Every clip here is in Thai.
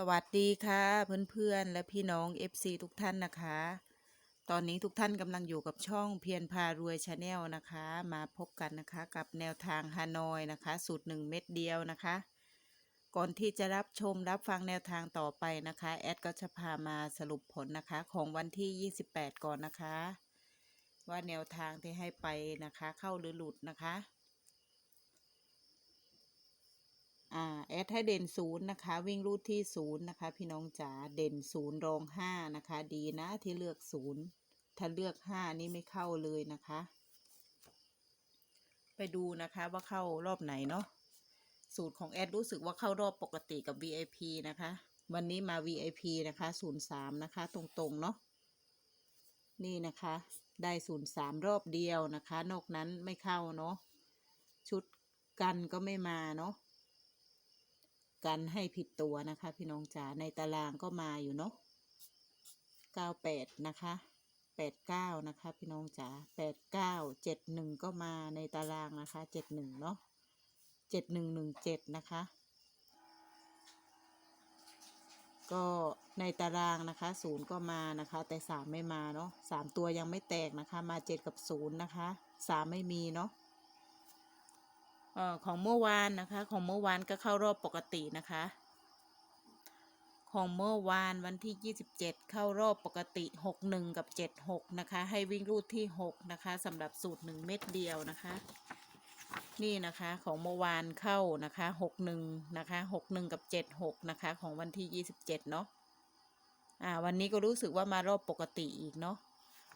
สวัสดีค่ะเพื่อนๆ และพี่น้อง FC ทุกท่านนะคะ ตอนนี้ทุกท่านกำลังอยู่กับช่องเพียรพารวยชาแนลนะคะ มาพบกันนะคะกับแนวทางฮานอยนะคะ สูตรหนึ่งเม็ดเดียวนะคะ ก่อนที่จะรับชมรับฟังแนวทางต่อไปนะคะ แอดก็จะพามาสรุปผลนะคะของวันที่ 28 ก่อนนะคะ ว่าแนวทางที่ให้ไปนะคะ เข้าหรือหลุดนะคะ อ่าแอดให้เด่นศูนย์นะคะ วิ่งรูดที่ศูนย์นะคะ พี่น้องจ๋าเด่นศูนย์รองห้านะคะ ดีนะที่เลือกศูนย์ถ้าเลือกห้านี่ไม่เข้าเลยนะคะ ไปดูนะคะว่าเข้ารอบไหนเนาะสูตรของแอดรู้สึกว่าเข้ารอบปกติกับ VIP นะคะ วันนี้มา VIP นะคะศูนย์สามนะคะ ตรงๆเนาะนี่นะคะ ได้ศูนย์สามรอบเดียวนะคะ นอกนั้นไม่เข้าเนาะชุดกันก็ไม่มาเนาะ กันให้ผิดตัวนะคะ พี่น้องจ๋าในตารางก็มาอยู่เนาะเก้าแปดนะคะแปดเก้านะคะ พี่น้องจ๋าแปดเก้าเจ็ดหนึ่งก็มาในตารางนะคะเจ็ดหนึ่งเนาะเจ็ดหนึ่งหนึ่งเจ็ดนะคะ ก็ในตารางนะคะศูนย์ก็มานะคะ แต่สามไม่มาเนาะสามตัวยังไม่แตกนะคะ มาเจ็ดกับศูนย์นะคะสามไม่มีเนาะ ออของเมื่อวานนะคะ ของเมื่อวานก็เข้ารอบปกตินะคะ ของเมื่อวานวันที่ 27 เข้ารอบปกติ 61 กับ 76 นะคะ ให้วิ่งรูดที่ 6 นะคะสำหรับสูตร 1 เม็ดเดียวนะคะ นี่นะคะของเมื่อวานเข้านะคะ 61 นะคะ 61 กับ 76 นะคะ ของวันที่ 27 เนาะอ่าวันนี้ก็รู้สึกว่ามารอบปกติอีกเนาะ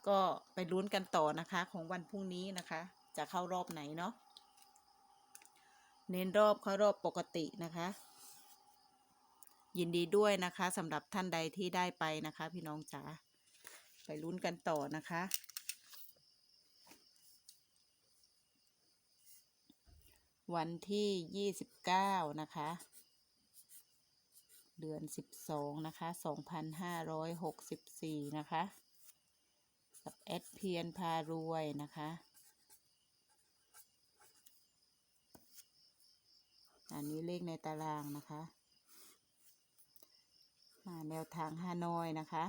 ก็ไปลุ้นกันต่อนะคะของวันพรุ่งนี้นะคะ จะเข้ารอบไหนเนาะ เน้นรอบเข้ารอบปกตินะคะ ยินดีด้วยนะคะสำหรับท่านใดที่ได้ไปนะคะ พี่น้องจ๋าไปลุ้นกันต่อนะคะ วันที่ยี่สิบเก้านะคะ เดือนสิบสองนะคะสองพันห้าร้อยหกสิบสี่นะคะ กับแอดเพียนพารวยนะคะ อันนี้เลขในตารางนะคะอ่าแนวทางฮานอยนะคะ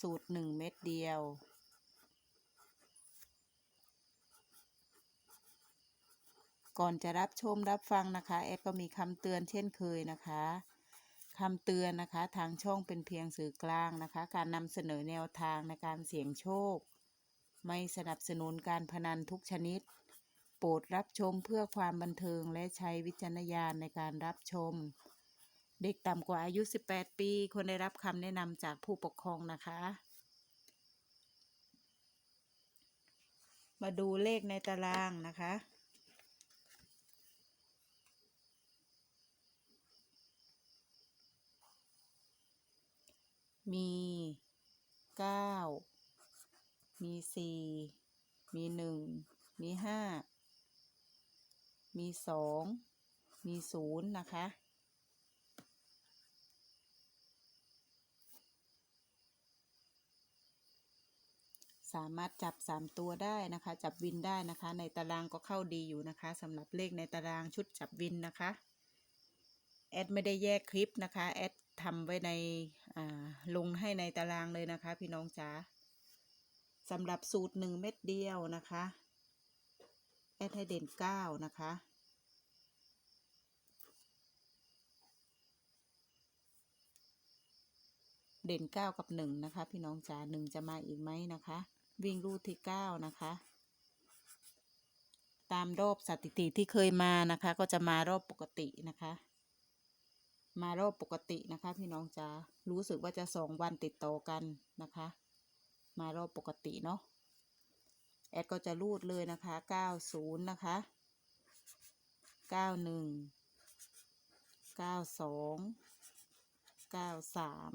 สูตรหนึ่งเม็ดเดียวก่อนจะรับชมรับฟังนะคะแอดก็มีคำเตือนเช่นเคยนะคะคำเตือนนะคะทางช่องเป็นเพียงสื่อกลางนะคะ การนำเสนอแนวทางในการเสี่ยงโชค ไม่สนับสนุนการพนันทุกชนิด โปรดรับชมเพื่อความบันเทิงและใช้วิจารณญาณในการรับชม เด็กต่ำกว่าอายุ 18 ปีควรได้รับคำแนะนำจากผู้ปกครองนะคะ มาดูเลขในตารางนะคะมีเก้ามีสี่มีหนึ่งมีห้า มีสองมีศูนย์นะคะ สามารถจับสามตัวได้นะคะ จับวินได้นะคะ ในตารางก็เข้าดีอยู่นะคะสำหรับเลขในตารางชุดจับวินนะคะ แอดไม่ได้แยกคลิปนะคะ แอดทำไว้ในอ่าลงให้ในตารางเลยนะคะ พี่น้องจ๋าสำหรับสูตรหนึ่งเม็ดเดียวนะคะ แอดให้เด่นเก้านะคะ เด่นเก้ากับหนึ่งนะคะ พี่น้องจ๋าหนึ่งจะมาอีกไหมนะคะ วิ่งรูดที่เก้านะคะ ตามรอบสถิติที่เคยมานะคะ ก็จะมารอบปกตินะคะ มารอบปกตินะคะ พี่น้องจ๋ารู้สึกว่าจะสองวันติดต่อกันนะคะ มารอบปกติเนาะ แอดก็จะรูดเลยนะคะเก้าศูนย์นะคะเก้าหนึ่งเก้าสองเก้าสาม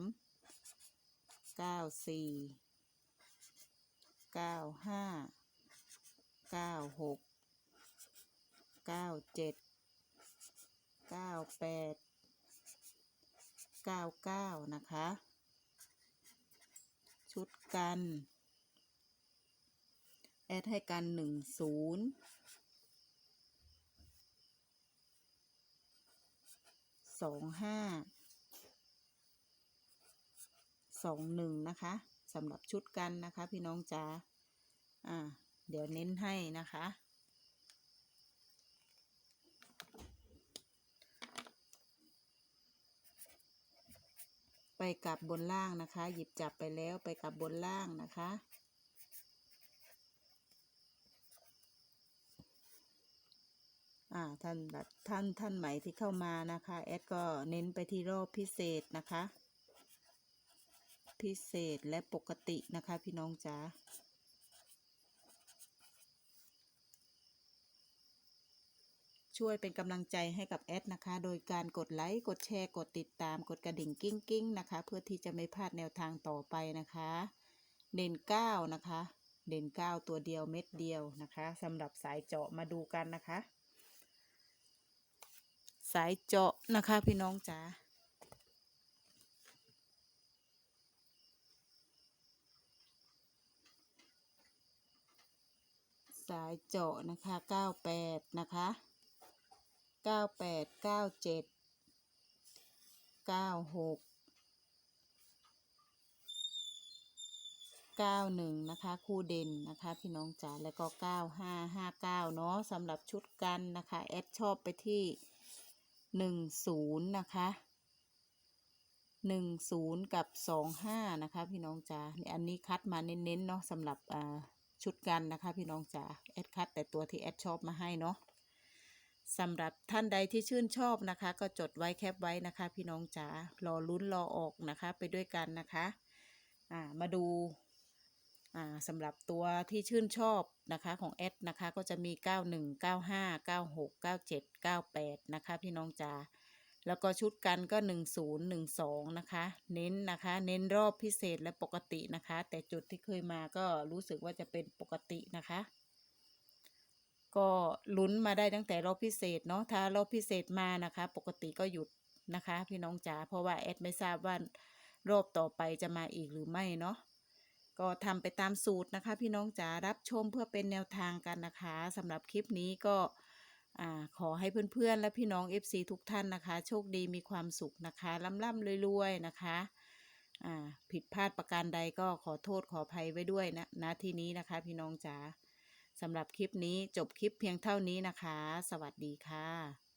เก้าสี่เก้าห้าเก้าหกเก้าเจ็ดเก้าแปดเก้าเก้านะคะ ชุดกัน แอดให้กันหนึ่งศูนย์สองห้าสองหนึ่งนะคะสำหรับชุดกันนะคะพี่น้องจ๋าอ่า เดี๋ยวเน้นให้นะคะ ไปกลับบนล่างนะคะ หยิบจับไปแล้วไปกลับบนล่างนะคะ อ่าท่านท่านท่านใหม่ที่เข้ามานะคะแอดก็เน้นไปที่รอบพิเศษนะคะ พิเศษและปกตินะคะพี่น้องจ๋าช่วยเป็นกำลังใจให้กับแอดนะคะ โดยการกดไลค์ กดแชร์ กดติดตาม กดกระดิ่งกิ้งกิ้งนะคะ เพื่อที่จะไม่พลาดแนวทางต่อไปนะคะ เด่นเก้านะคะ เด่นเก้าตัวเดียวเม็ดเดียวนะคะสำหรับสายเจาะมาดูกันนะคะ สายเจาะนะคะพี่น้องจ๋าสายเจาะนะคะ 98 นะคะ 98 97 96 91 นะคะ คู่เด่นนะคะ พี่น้องจ๋าแล้วก็ 9559 เนาะสำหรับชุดกันนะคะ แอดชอบไปที่ 10นย์นะคะ10กับ25นะคะ พี่น้องจ๋าอันนี้คัดมาเน้นๆเนาะสำหรับชุดกันนะคะ พี่น้องจ๋าแอดคัดแต่ตัวที่แอดชอบมาให้เนาะสำหรับท่านใดที่ชื่นชอบนะคะ ก็จดไว้แคปไว้นะคะ พี่น้องจ๋ารอลุ้นรอออกนะคะ ไปด้วยกันนะคะ อ่ามาดู สำหรับตัวที่ชื่นชอบนะคะของแอดนะคะก็จะมี 91 95 96 97 98 นะคะพี่น้องจ๋าแล้วก็ชุดกันก็ 10 12 นะคะ เน้นนะคะ เน้นรอบพิเศษและปกตินะคะ แต่จุดที่เคยมาก็รู้สึกว่าจะเป็นปกตินะคะ ก็ลุ้นมาได้ตั้งแต่รอบพิเศษเนาะถ้ารอบพิเศษมานะคะ ปกติก็หยุดนะคะ พี่น้องจ๋าเพราะว่าแอดไม่ทราบว่ารอบต่อไปจะมาอีกหรือไม่เนาะ ก็ทำไปตามสูตรนะคะ พี่น้องจ๋ารับชมเพื่อเป็นแนวทางกันนะคะสำหรับคลิปนี้ก็ขอให้เพื่อนๆ และพี่น้อง FC ทุกท่านนะคะ โชคดีมีความสุขนะคะร่ำๆรวยๆนะคะผิดพลาดประการใดก็ขอโทษขออภัยไว้ด้วยนะณที่นี้นะคะ พี่น้องจ๋าสำหรับคลิปนี้จบคลิปเพียงเท่านี้นะคะ สวัสดีค่ะ